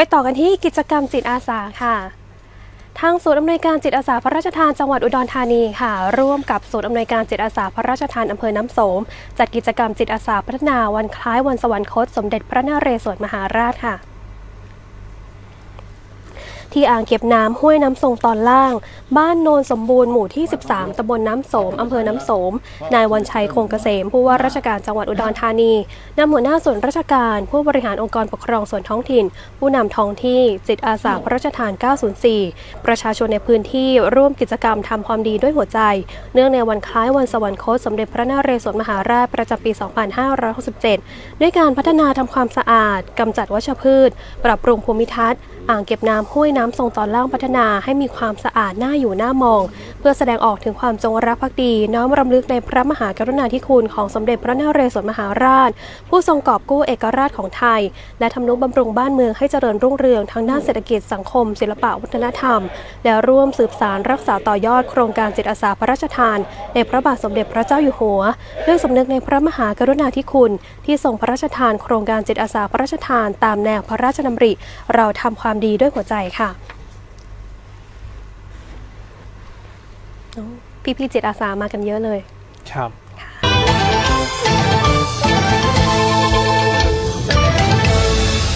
ไปต่อกันที่กิจกรรมจิตอาสาค่ะ ทางศูนย์อำนวยการจิตอาสาพระราชทานจังหวัดอุดรธานีค่ะ ร่วมกับศูนย์อำนวยการจิตอาสาพระราชทานอำเภอน้ำโสม จัดกิจกรรมจิตอาสาพัฒนาวันคล้ายวันสวรรคต สมเด็จพระนเรศวรมหาราชค่ะ ที่อ่างเก็บน้ำห้วยน้ำทรงตอนล่าง บ้านโนนสมบูรณ์หมู่ที่ 13ตำบลน้ำโสมอำเภอน้ำโสม นายวันชัยคงเกษม ผู้ว่าราชการจังหวัดอุดรธานีนำหัวหน้าส่วนราชการ ผู้บริหารองค์กรปกครองส่วนท้องถิ่น ผู้นำท้องที่จิตอาสาพระราชทาน 904 ประชาชนในพื้นที่ร่วมกิจกรรมทำความดีด้วยหัวใจ เนื่องในวันคล้ายวันสวรรคตสมเด็จพระนเรศวรมหาราชประจำปี 2567 ด้วยการพัฒนาทำความสะอาดกำจัดวัชพืช ปรับปรุงภูมิทัศน์ อ่างเก็บน้ำห้วยน้ำทรงตอนล่างพัฒนาให้มีความสะอาดน่าอยู่น่ามอง เพื่อแสดงออกถึงความจงรักภักดี น้อมรำลึกในพระมหากรุณาธิคุณของสมเด็จพระนเรศวรมหาราช ผู้ทรงกอบกู้เอกราชของไทย และทำนุบำรุงบ้านเมืองให้เจริญรุ่งเรืองทั้งด้านเศรษฐกิจสังคม ศิลปะวัฒนธรรม และร่วมสืบสารรักษาต่อยอดโครงการจิตอาสาพระราชทาน ในพระบาทสมเด็จพระเจ้าอยู่หัวด้วยสำนึกในพระมหากรุณาธิคุณ ที่ทรงพระราชทานโครงการจิตอาสาพระราชทาน ตามแนวพระราชดำริ เราทำความดีด้วยหัวใจค่ะพี่พี่ๆจิตอาสามากันเยอะเลย ครับ